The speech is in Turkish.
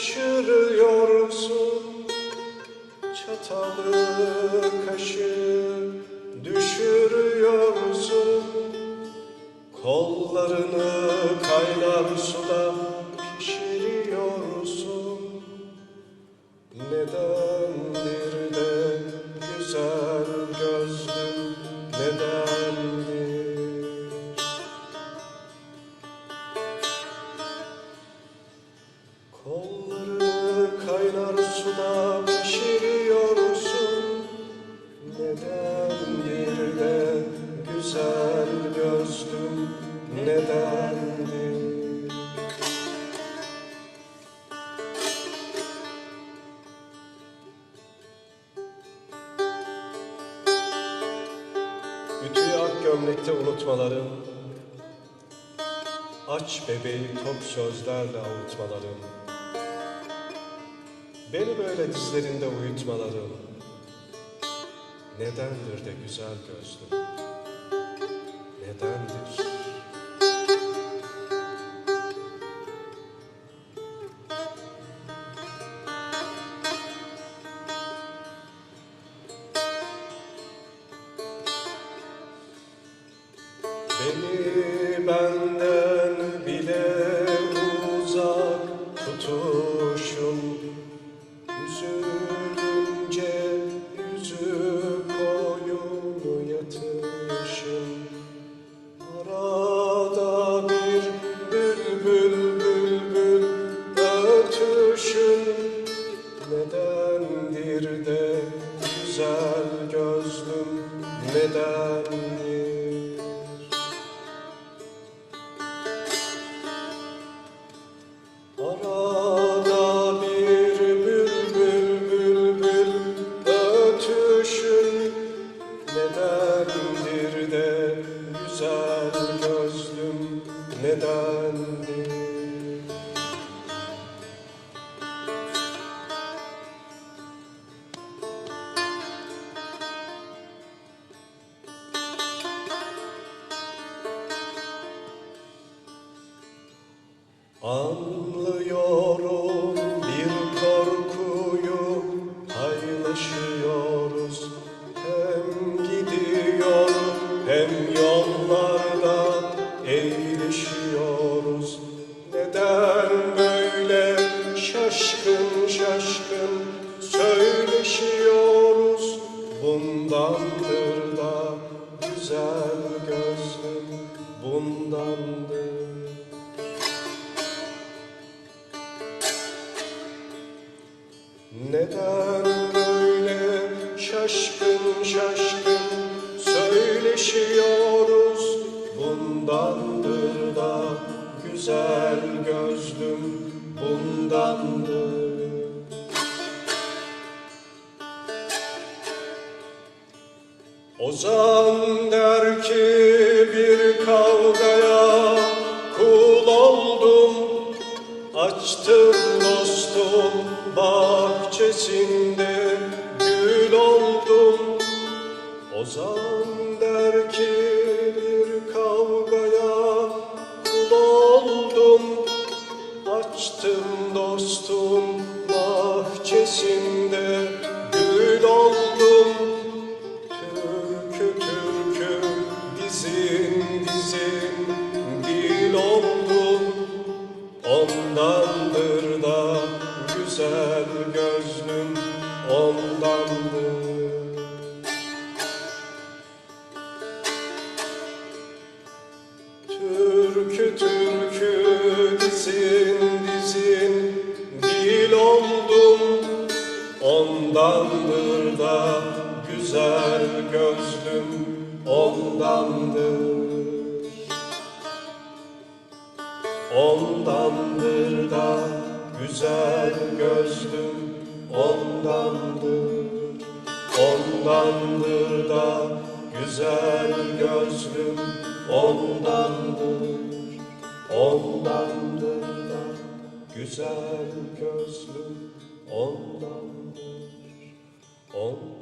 taşırıyorsun Çatalı kaşı düşürüyorsun Kollarını kaynar suda pişiriyorsun Neden? Güzel gözlüm nedendir Kolları kaynar suda pişiriyorsun. Nedendir de güzel gözlüm nedendir Ütüyü ak gömlekte unutmalarım Aç bebeği tok sözlerle avutmalarım Beni böyle dizlerinde uyutmalarım Nedendir de güzel gözlüm Nedendir Beni benden bile uzak tutuşun Üzülünce yüzü koyun yatışın Arada bir bülbül bülbül ötüşün Nedendir de güzel gözlüm? Nedendir nedendir Anlıyorum Bundandır da güzel gözlüm bundandır. Neden böyle şaşkın şaşkın söyleşiyoruz? Bundandır da güzel gözlüm bundandır Ozan der ki bir kavgaya kul oldum. Açtım dostum bahçesinde gül oldum. Ozan der ki Türkü türkü dizin dizin. Dil oldum Ondandır da güzel gözlüm ondandır. Ondandır da güzel gözlüm ondandır. Ondandır da güzel gözlüm ondandır Ondandır da güzel gözlüm. Ondandır Ondandır